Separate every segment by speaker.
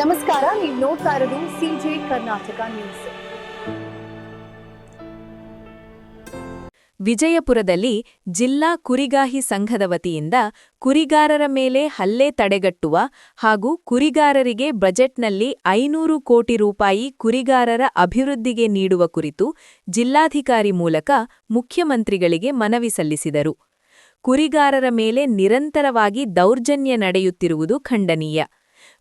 Speaker 1: ನಮಸ್ಕಾರ, ನೀವು ನೋಡ್ತಾ ಇರೋದು ಸಿಜೆ ಕರ್ನಾಟಕ ನ್ಯೂಸ್
Speaker 2: ವಿಜಯಪುರದಲ್ಲಿ ಜಿಲ್ಲಾ ಕುರಿಗಾಹಿ ಸಂಘದ ವತಿಯಿಂದ ಕುರಿಗಾರರ ಮೇಲೆ ಹಲ್ಲೆ ತಡೆಗಟ್ಟುವ ಹಾಗೂ ಕುರಿಗಾರರಿಗೆ ಬಜೆಟ್ನಲ್ಲಿ ಐನೂರು ಕೋಟಿ ರೂಪಾಯಿ ಕುರಿಗಾರರ ಅಭಿವೃದ್ಧಿಗೆ ನೀಡುವ ಕುರಿತು ಜಿಲ್ಲಾಧಿಕಾರಿ ಮೂಲಕ ಮುಖ್ಯಮಂತ್ರಿಗಳಿಗೆ ಮನವಿ ಸಲ್ಲಿಸಿದರು. ಕುರಿಗಾರರ ಮೇಲೆ ನಿರಂತರವಾಗಿ ದೌರ್ಜನ್ಯ ನಡೆಯುತ್ತಿರುವುದು ಖಂಡನೀಯ.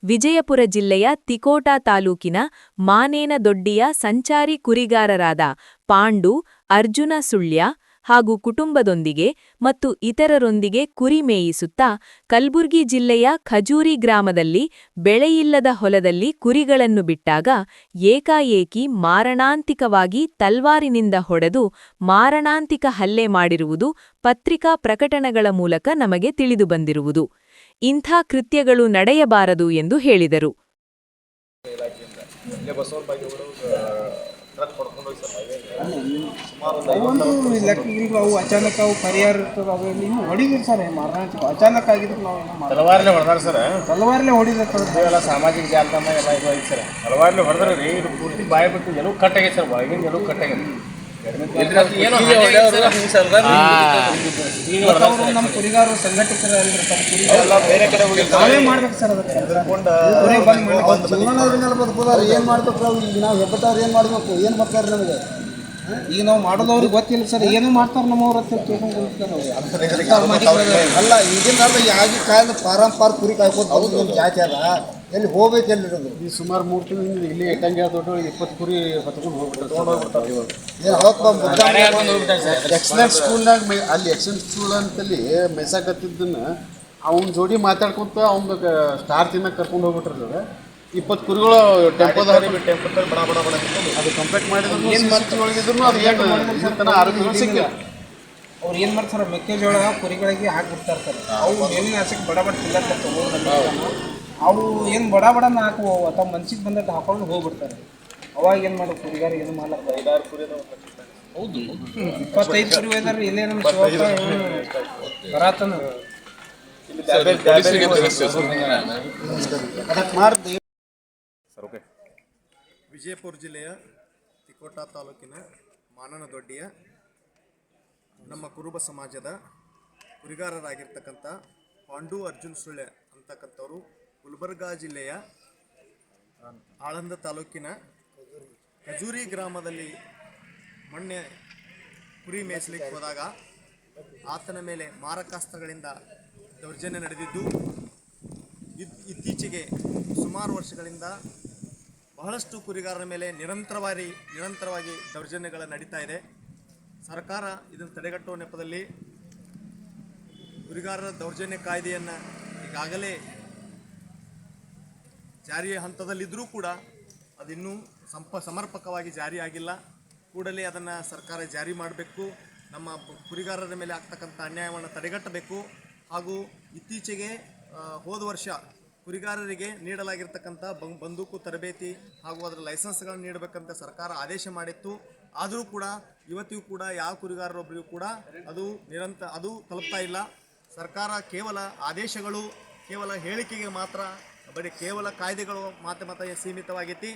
Speaker 2: ವಿಜಯಪುರ ಜಿಲ್ಲೆಯ ತಿಕೋಟಾ ತಾಲೂಕಿನ ಮಾನೇನದೊಡ್ಡಿಯ ಸಂಚಾರಿ ಕುರಿಗಾರರಾದ ಪಾಂಡು, ಅರ್ಜುನ ಸುಳ್ಯ ಹಾಗೂ ಕುಟುಂಬದೊಂದಿಗೆ ಮತ್ತು ಇತರರೊಂದಿಗೆ ಕುರಿ ಮೇಯಿಸುತ್ತಾ ಕಲ್ಬುರ್ಗಿ ಜಿಲ್ಲೆಯ ಖಜೂರಿ ಗ್ರಾಮದಲ್ಲಿ ಬೆಳೆಯಿಲ್ಲದ ಹೊಲದಲ್ಲಿ ಕುರಿಗಳನ್ನು ಬಿಟ್ಟಾಗ ಏಕಾಏಕಿ ಮಾರಣಾಂತಿಕವಾಗಿ ತಲ್ವಾರಿನಿಂದ ಹೊಡೆದು ಮಾರಣಾಂತಿಕ ಹಲ್ಲೆ ಮಾಡಿರುವುದು ಪತ್ರಿಕಾ ಪ್ರಕಟಣೆಗಳ ಮೂಲಕ ನಮಗೆ ತಿಳಿದುಬಂದಿರುವುದು ಇಂಥ ಕೃತ್ಯಗಳು ನಡೆಯಬಾರದು ಎಂದು ಹೇಳಿದರು.
Speaker 3: ಅವು ಅಚಾನಕ್ ಅವು ಪರಿಹಾರ ಇರ್ತದೆ ಅವು ನೀವು ಹೊಡಿದ್ರಿ ಸರ್ ಮಾರಣಾಂತಿಕ ಅಚಾನಕ್ ಆಗಿದ್ರೆ ನಾವು ಏನೋ ಮಾಡಿ
Speaker 4: ತಲವಾರ್ಲೆ ಹೊಡೆದಾರ ಸರ್.
Speaker 3: ತಲವಾರ್ಲೆ ಹೊಡಿದತ್ತದ
Speaker 4: ಇವೆಲ್ಲ ಸಾಮಾಜಿಕ ಜಾಲತಾಣ ಎಲ್ಲ ಇದು ಐತೆ ಸರ್. ಹೊಡೆದ್ರೆ ರೀ ಇದು ಪೂರ್ತಿ ಬಾಯಿ ಬಿಟ್ಟು ಎಲ್ಲೂ ಕಟ್ಟಾಗೈತೆ ಸರ್ ಬಾಯಿಗೆ ಎಲ್ಲೂ ಕಟ್ಟಾಗೈತೆ
Speaker 3: ನಮ್ಮ ಕುರಿಗಾರರು ಸಂಘಟಕರು ಮಾಡ್ಬೇಕು ಸರ್ ಅದಕ್ಕೆ
Speaker 5: ಏನು ಮಾಡ್ಬೇಕು ನಾವು ಈಗ? ನಾವು ಹೆಬ್ಬಟ್ಟವ್ರು ಏನು ಮಾಡಬೇಕು? ಏನು ಬರ್ತಾರೆ ನಮಗೆ?
Speaker 3: ಈಗ ನಾವು ಮಾಡೋದವ್ರಿಗೆ ಗೊತ್ತಿಲ್ಲ ಸರ್. ಏನು ಮಾಡ್ತಾರೆ ನಮ್ಮವ್ರ
Speaker 5: ಅಲ್ಲ ಈಗಿನ ಕಾಲ ಯಾವ ಕಾಲ ಪಾರಂಪಾರ ಕುರಿ ಕಾಯ್ಕೊಂಡು ಒಂದು ಜಾತಿ ಅದ. ಎಲ್ಲಿ ಹೋಗ್ಬೇಕು ಎಲ್ಲಿ ಇರೋದು
Speaker 4: ಈ ಸುಮಾರು ಮೂರು ತಿಂಗಳಿಂದ ಇಲ್ಲಿ ಎಟ್ಟಂಗಿ ದೊಡ್ಡ ಇಪ್ಪತ್ತು ಕುರಿ ಹೊತ್ಕೊಂಡು ಹೋಗ್ಬಿಟ್ಟು ತೊಗೊಂಡು ಹೋಗ್ಬಿಡ್ತಾರೆ ಇವಾಗ
Speaker 5: ಏನು ಅವತ್ತು
Speaker 6: ಎಕ್ಸಲೆಂಟ್ ಸ್ಕೂಲ್ನಾಗ ಮೈ ಅಲ್ಲಿ ಎಕ್ಸಲೆಂಟ್ ಸ್ಕೂಲ್ ಅಂತಲ್ಲಿ ಮೆಸಾಕತ್ತಿದ್ದನ್ನ ಅವನ ಜೋಡಿ ಮಾತಾಡ್ಕೊಂತ ಅವ್ನ ಸ್ಟಾರ್ ತಿನ್ನಕ್ಕೆ ಕರ್ಕೊಂಡು ಹೋಗ್ಬಿಟ್ಟಿರ್ತದೆ ಇಪ್ಪತ್ತು ಕುರಿಗಳು ಟೆಂಪೋ
Speaker 4: ಟೆಂಪಲ್ ಬಡ ಬಡ ಬಡ
Speaker 6: ಅದು ಕಂಪ್ಲೀಟ್ ಮಾಡಿದ್ರು ಏನು ಒಳಗಿದ್ರು ಅದು ಏನು ಆರೋಗ್ಯ ಸಿಕ್ಕಿಲ್ಲ.
Speaker 3: ಅವ್ರು ಏನು ಮಾಡ್ತಾರೆ? ಮೆಕ್ಕೆಜೋಳ ಕುರಿಗಳಿಗೆ ಹಾಕ್ಬಿಡ್ತಾರೆ ಇರ್ತಾರೆ. ಅವು ಮೇಲಿನ ಹಸಕ್ಕೆ ಬಡ ಬಡ ತಿನ್ನಕ್ಕೆ ತಗೋದ್ರೆ ಅವು ಏನು ಬಡ ಬಡ ನಾಲ್ಕು ಅಥವಾ ಮನ್ಸಿಗೆ ಬಂದಾಗ ಹಾಕೊಂಡು ಹೋಗ್ಬಿಡ್ತಾರೆ ಅವಾಗ ಏನು ಮಾಡೋದು ಕುರಿಗಾರ ಏನು ಮಾಡಲ್ಲ
Speaker 4: ಐದಾರು ಕುರಿ
Speaker 3: ಹೌದು ಇಪ್ಪತ್ತೈದು ಕುರಿ ಒಯ್ದಾರ ಇಲ್ಲೇ ನಮ್ಮ ಶಿವಪ್ಪ ಬರಾತನ
Speaker 4: ಸರ್ ಓಕೆ
Speaker 7: ವಿಜಯಪುರ ಜಿಲ್ಲೆಯ ತಿಕೋಟಾ ತಾಲೂಕಿನ ಮಾನನದೊಡ್ಡಿಯ ನಮ್ಮ ಕುರುಬ ಸಮಾಜದ ಕುರಿಗಾರರಾಗಿರ್ತಕ್ಕಂಥ ಪಾಂಡು ಅರ್ಜುನ್ ಸುಳ್ಳೆ ಅಂತಕ್ಕಂಥವರು ಗುಲ್ಬರ್ಗಾ ಜಿಲ್ಲೆಯ, ಆಳಂದ ತಾಲೂಕಿನ ಖಜೂರಿ ಗ್ರಾಮದಲ್ಲಿ ಮೊನ್ನೆ ಕುರಿ ಮೇಯಿಸಲಿಕ್ಕೆ ಹೋದಾಗ ಆತನ ಮೇಲೆ ಮಾರಕಾಸ್ತ್ರಗಳಿಂದ ದೌರ್ಜನ್ಯ ನಡೆದಿದ್ದು, ಇತ್- ಇತ್ತೀಚೆಗೆ ಸುಮಾರು ವರ್ಷಗಳಿಂದ ಬಹಳಷ್ಟು ಕುರಿಗಾರರ ಮೇಲೆ ನಿರಂತರವಾಗಿ ನಿರಂತರವಾಗಿ ದೌರ್ಜನ್ಯಗಳು ನಡೀತಾ ಇದೆ. ಸರ್ಕಾರ ಇದನ್ನು ತಡೆಗಟ್ಟುವ ನೆಪದಲ್ಲಿ ಕುರಿಗಾರರ ದೌರ್ಜನ್ಯ ಕಾಯ್ದೆಯನ್ನು ಈಗಾಗಲೇ ಜಾರಿಯ ಹಂತದಲ್ಲಿದ್ದರೂ ಕೂಡ ಅದಿನ್ನೂ ಸಂಪ, ಸಮರ್ಪಕವಾಗಿ ಜಾರಿಯಾಗಿಲ್ಲ ಕೂಡಲೇ ಅದನ್ನು ಸರ್ಕಾರ ಜಾರಿ ಮಾಡಬೇಕು. ನಮ್ಮ ಕುರಿಗಾರರ ಮೇಲೆ ಆಗ್ತಕ್ಕಂಥ ಅನ್ಯಾಯವನ್ನು ತಡೆಗಟ್ಟಬೇಕು. ಹಾಗೂ ಇತ್ತೀಚೆಗೆ ಹೋದ ವರ್ಷ ಕುರಿಗಾರರಿಗೆ ನೀಡಲಾಗಿರ್ತಕ್ಕಂಥ ಬಂ ಬಂದೂಕು ತರಬೇತಿ ಹಾಗೂ ಅದರ ಲೈಸೆನ್ಸ್ಗಳನ್ನು ನೀಡಬೇಕಂತ ಸರ್ಕಾರ ಆದೇಶ ಮಾಡಿತ್ತು. ಆದರೂ ಕೂಡ ಇವತ್ತಿಗೂ ಕೂಡ ಯಾವ ಕುರಿಗಾರರೊಬ್ಬರಿಗೂ ಕೂಡ ಅದು ನಿರಂತರ ಅದು ತಲುಪ್ತಾ ಇಲ್ಲ. ಸರ್ಕಾರ ಕೇವಲ ಆದೇಶಗಳು, ಕೇವಲ ಹೇಳಿಕೆಗೆ ಮಾತ್ರ ಬರೀ ಕೇವಲ ಕಾಯ್ದೆಗಳು ಮಾತ್ರ ಮಾತ್ರ ಸೀಮಿತವಾಗೈತಿ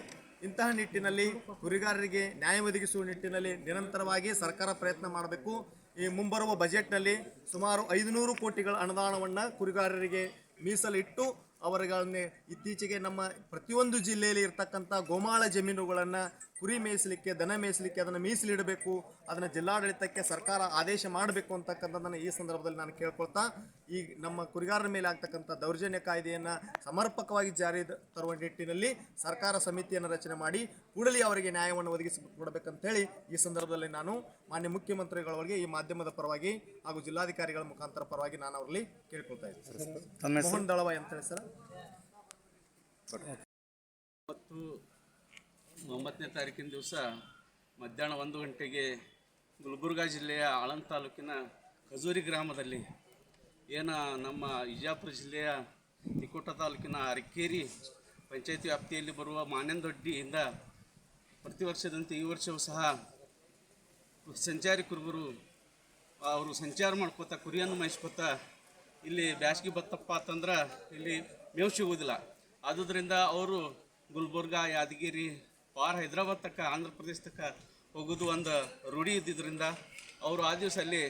Speaker 7: ಇಂತಹ ನಿಟ್ಟಿನಲ್ಲಿ ಕುರಿಗಾರರಿಗೆ ನ್ಯಾಯ ಒದಗಿಸುವ ನಿಟ್ಟಿನಲ್ಲಿ ನಿರಂತರವಾಗಿ ಸರ್ಕಾರ ಪ್ರಯತ್ನ ಮಾಡಬೇಕು. ಈ ಮುಂಬರುವ ಬಜೆಟ್ನಲ್ಲಿ ಸುಮಾರು ಐದುನೂರು ಕೋಟಿಗಳ ಅನುದಾನವನ್ನು ಕುರಿಗಾರರಿಗೆ ಮೀಸಲಿಟ್ಟು ಅವರುಗಳನ್ನೇ ಇತ್ತೀಚೆಗೆ ನಮ್ಮ ಪ್ರತಿಯೊಂದು ಜಿಲ್ಲೆಯಲ್ಲಿ ಇರ್ತಕ್ಕಂಥ ಗೋಮಾಳ ಜಮೀನುಗಳನ್ನು ಕುರಿ ಮೇಯಿಸಲಿಕ್ಕೆ ದನ ಮೇಯಿಸಲಿಕ್ಕೆ ಅದನ್ನು ಮೀಸಲಿಡಬೇಕು ಅದನ್ನು ಜಿಲ್ಲಾಡಳಿತಕ್ಕೆ ಸರ್ಕಾರ ಆದೇಶ ಮಾಡಬೇಕು ಅಂತಕ್ಕಂಥದ್ದನ್ನು ಈ ಸಂದರ್ಭದಲ್ಲಿ ನಾನು ಕೇಳ್ಕೊಳ್ತಾ ಈ ನಮ್ಮ ಕುರಿಗಾರರ ಮೇಲೆ ಆಗ್ತಕ್ಕಂಥ ದೌರ್ಜನ್ಯ ಕಾಯ್ದೆಯನ್ನು ಸಮರ್ಪಕವಾಗಿ ಜಾರಿ ತರುವ ನಿಟ್ಟಿನಲ್ಲಿ ಸರ್ಕಾರ ಸಮಿತಿಯನ್ನು ರಚನೆ ಮಾಡಿ ಕೂಡಲೇ ಅವರಿಗೆ ನ್ಯಾಯವನ್ನು ಒದಗಿಸಿ ಕೊಡಬೇಕಂತೇಳಿ ಈ ಸಂದರ್ಭದಲ್ಲಿ ನಾನು ಮಾನ್ಯ ಮುಖ್ಯಮಂತ್ರಿಗಳವರಿಗೆ ಈ ಮಾಧ್ಯಮದ ಪರವಾಗಿ ಹಾಗೂ ಜಿಲ್ಲಾಧಿಕಾರಿಗಳ ಮುಖಾಂತರ ಪರವಾಗಿ ನಾನು ಅವರಲ್ಲಿ ಕೇಳ್ಕೊಳ್ತಾ ಇದ್ದೀನಿ ಮೋಹನ್ ದಳವಾಯ್ ಅಂತ ಹೇಳಿ ಸರ್.
Speaker 8: ಮತ್ತು ಒಂಬತ್ತನೇ ತಾರೀಕಿನ ದಿವಸ ಮಧ್ಯಾಹ್ನ ಒಂದು ಗಂಟೆಗೆ ಗುಲ್ಬರ್ಗಾ ಜಿಲ್ಲೆಯ ಆಳಂದ ತಾಲೂಕಿನ ಖಜೂರಿ ಗ್ರಾಮದಲ್ಲಿ ಏನ ನಮ್ಮ ವಿಜಾಪುರ ಜಿಲ್ಲೆಯ ತಿಕೋಟ ತಾಲೂಕಿನ ಅರಕೇರಿ ಪಂಚಾಯತಿ ವ್ಯಾಪ್ತಿಯಲ್ಲಿ ಬರುವ ಮಾನ್ಯಂದೊಡ್ಡಿಯಿಂದ ಪ್ರತಿ ವರ್ಷದಂತೆ ಈ ವರ್ಷವೂ ಸಹ ಸಂಚಾರಿ ಕುರುಬರು ಅವರು ಸಂಚಾರ ಮಾಡ್ಕೋತಾ ಕುರಿಯನ್ನು ಮೇಯಿಸ್ಕೋತ ಇಲ್ಲಿ ಬ್ಯಾಸ್ಗೆ ಬತ್ತಪ್ಪ ಅಂತಂದ್ರೆ ಇಲ್ಲಿ ಮೇವು ಸಿಗುವುದಿಲ್ಲ ಆದುದರಿಂದ ಅವರು ಗುಲ್ಬರ್ಗ, ಯಾದಗಿರಿ, ಪಾರ್ ಹೈದರಾಬಾದ್ ತಕ್ಕ, ಆಂಧ್ರ ಪ್ರದೇಶ ತಕ್ಕ ಹೋಗೋದು ಒಂದು ರೂಢಿ ಇದ್ದಿದ್ದರಿಂದ ಅವರು ಆ ದಿವಸ ಅಲ್ಲಿ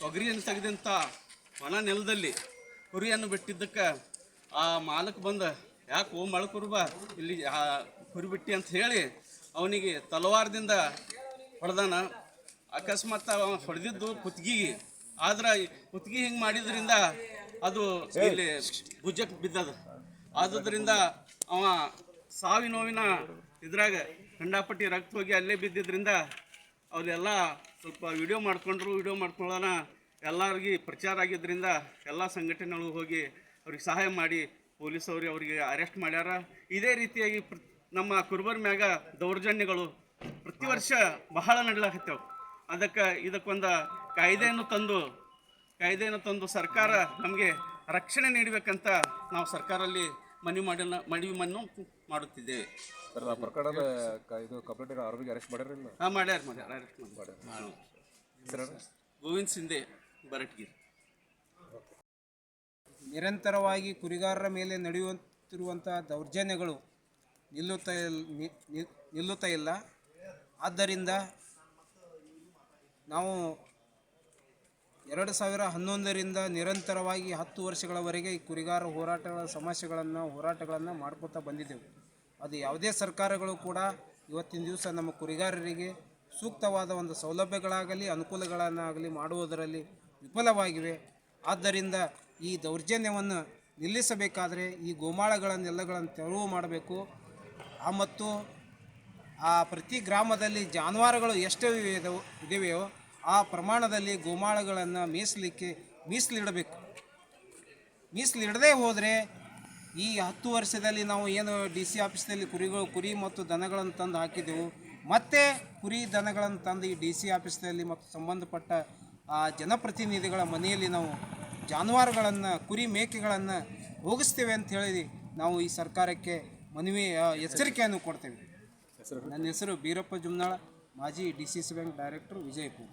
Speaker 8: ತೊಗರಿಯನ್ನು ತೆಗೆದಂಥ ಒಣ ನೆಲದಲ್ಲಿ ಕುರಿಯನ್ನು ಬಿಟ್ಟಿದ್ದಕ್ಕೆ ಆ ಮಾಲಕ್ ಬಂದು, ಯಾಕೆ ಓ ಮಳಕುರ್ಬ ಇಲ್ಲಿ ಕುರಿ ಬಿಟ್ಟಿ ಅಂತ ಹೇಳಿ ಅವನಿಗೆ ತಲವಾರದಿಂದ ಹೊಡೆದಾನ. ಅಕಸ್ಮಾತ್ ಅವ ಹೊಡೆದಿದ್ದು ಕುತ್ತಿಗೆಗೆ ಆದ್ರೆ ಕುತ್ತಿಗೆ ಹಿಂಗೆ ಮಾಡಿದ್ರಿಂದ ಅದು ಇಲ್ಲಿ ಭುಜಕ್ಕೆ ಬಿದ್ದದ. ಆದುದರಿಂದ ಅವ ಸಾವಿ ನೋವಿನ ಇದ್ರಾಗ ಕಂಡಾಪಟ್ಟಿ ರಕ್ತ ಹೋಗಿ ಅಲ್ಲೇ ಬಿದ್ದಿದ್ರಿಂದ ಅವರೆಲ್ಲ ಸ್ವಲ್ಪ ವಿಡಿಯೋ ಮಾಡ್ಕೊಂಡ್ರು ವಿಡಿಯೋ ಮಾಡ್ಕೊಳ್ಳೋಣ ಎಲ್ಲರಿಗೆ ಪ್ರಚಾರ ಆಗಿದ್ದರಿಂದ ಎಲ್ಲ ಸಂಘಟನೆಗಳು ಹೋಗಿ ಅವ್ರಿಗೆ ಸಹಾಯ ಮಾಡಿ ಪೊಲೀಸ್ ಅವ್ರಿಗೆ ಅವರಿಗೆ ಅರೆಸ್ಟ್ ಮಾಡ್ಯಾರ. ಇದೇ ರೀತಿಯಾಗಿ ಪ್ರ- ನಮ್ಮ ಕುರುಬರ್ ಮ್ಯಾಗ ದೌರ್ಜನ್ಯಗಳು ಪ್ರತಿ ವರ್ಷ ಬಹಳ ನಡಲಾಕತ್ತೇವೆ. ಅದಕ್ಕೆ ಇದಕ್ಕೊಂದು ಕಾಯ್ದೆಯನ್ನು ತಂದು ಕಾಯ್ದೆಯನ್ನು ತಂದು ಸರ್ಕಾರ ನಮಗೆ ರಕ್ಷಣೆ ನೀಡಬೇಕಂತ ನಾವು ಸರ್ಕಾರಲ್ಲಿ ಮನವಿ ಮಾಡಿನ ಮನವಿಯನ್ನು ಮಾಡುತ್ತಿದ್ದೇವೆ.
Speaker 4: ಸರ್ ಪ್ರಕರಣದ ಇದು ಕಂಪ್ಲೇಂಟ್ ಆರೋಪಿಗೆ ಅರೆಸ್ಟ್ ಮಾಡ್ಯಾರಿಲ್ಲ
Speaker 8: ಹಾಂ ಮಾಡ್ಯಾರ ಮಾಡ್ಯಾರ ಅರೆಸ್ಟ್ ಮಾಡ್ಯಾರ.
Speaker 4: ಸರ್
Speaker 8: ಗೋವಿಂದ್ ಸಿಂಧೆ ಬರಟ್ಗಿರಿ.
Speaker 3: ನಿರಂತರವಾಗಿ ಕುರಿಗಾರರ ಮೇಲೆ ನಡೆಯುತ್ತಿರುವಂಥ ದೌರ್ಜನ್ಯಗಳು ನಿಲ್ಲುತ್ತಾ ನಿಲ್ಲುತ್ತಾ ಇಲ್ಲ. ಆದ್ದರಿಂದ ನಾವು ಎರಡು ಸಾವಿರ ಹನ್ನೊಂದರಿಂದ ನಿರಂತರವಾಗಿ ಹತ್ತು ವರ್ಷಗಳವರೆಗೆ ಈ ಕುರಿಗಾರ ಹೋರಾಟಗಳ ಸಮಸ್ಯೆಗಳನ್ನು, ಹೋರಾಟಗಳನ್ನು ಮಾಡ್ಕೋತಾ ಬಂದಿದ್ದೆವು. ಅದು ಯಾವುದೇ ಸರ್ಕಾರಗಳು ಕೂಡ ಇವತ್ತಿನ ದಿವಸ ನಮ್ಮ ಕುರಿಗಾರರಿಗೆ ಸೂಕ್ತವಾದ ಒಂದು ಸೌಲಭ್ಯಗಳಾಗಲಿ, ಅನುಕೂಲಗಳನ್ನಾಗಲಿ ಮಾಡುವುದರಲ್ಲಿ ವಿಫಲವಾಗಿವೆ. ಆದ್ದರಿಂದ ಈ ದೌರ್ಜನ್ಯವನ್ನು ನಿಲ್ಲಿಸಬೇಕಾದರೆ ಈ ಗೋಮಾಳಗಳನ್ನೆಲ್ಲಗಳನ್ನು ತೆರವು ಮಾಡಬೇಕು. ಆ ಮತ್ತು ಆ ಪ್ರತಿ ಗ್ರಾಮದಲ್ಲಿ ಜಾನುವಾರುಗಳು ಎಷ್ಟು ಇದಿವೆಯೋ ಆ ಪ್ರಮಾಣದಲ್ಲಿ ಗೋಮಾಳಗಳನ್ನು ಮೀಸಲಿಕ್ಕೆ, ಮೀಸಲಿಡಬೇಕು. ಮೀಸಲಿಡದೇ ಹೋದರೆ ಈ ಹತ್ತು ವರ್ಷದಲ್ಲಿ ನಾವು ಏನು ಡಿ ಸಿ ಆಫೀಸ್ನಲ್ಲಿ ಕುರಿಗಳು ಕುರಿ ಮತ್ತು ದನಗಳನ್ನು ತಂದು ಹಾಕಿದ್ದೆವು ಮತ್ತೆ ಕುರಿ, ದನಗಳನ್ನು ತಂದು ಈ ಡಿ ಸಿ ಆಫೀಸ್ನಲ್ಲಿ ಮತ್ತು ಸಂಬಂಧಪಟ್ಟ ಆ ಜನಪ್ರತಿನಿಧಿಗಳ ಮನೆಯಲ್ಲಿ ನಾವು ಜಾನುವಾರುಗಳನ್ನು, ಕುರಿ ಮೇಕೆಗಳನ್ನು ಹೋಗಿಸ್ತೇವೆ ಅಂತ ಹೇಳಿ ನಾವು ಈ ಸರ್ಕಾರಕ್ಕೆ ಮನವಿ ಎಚ್ಚರಿಕೆಯನ್ನು ಕೊಡ್ತೇವೆ. ನನ್ನ ಹೆಸರು ಬೀರಪ್ಪ ಜುಮ್ನಾಳ, ಮಾಜಿ D C C bank director Vijayapura.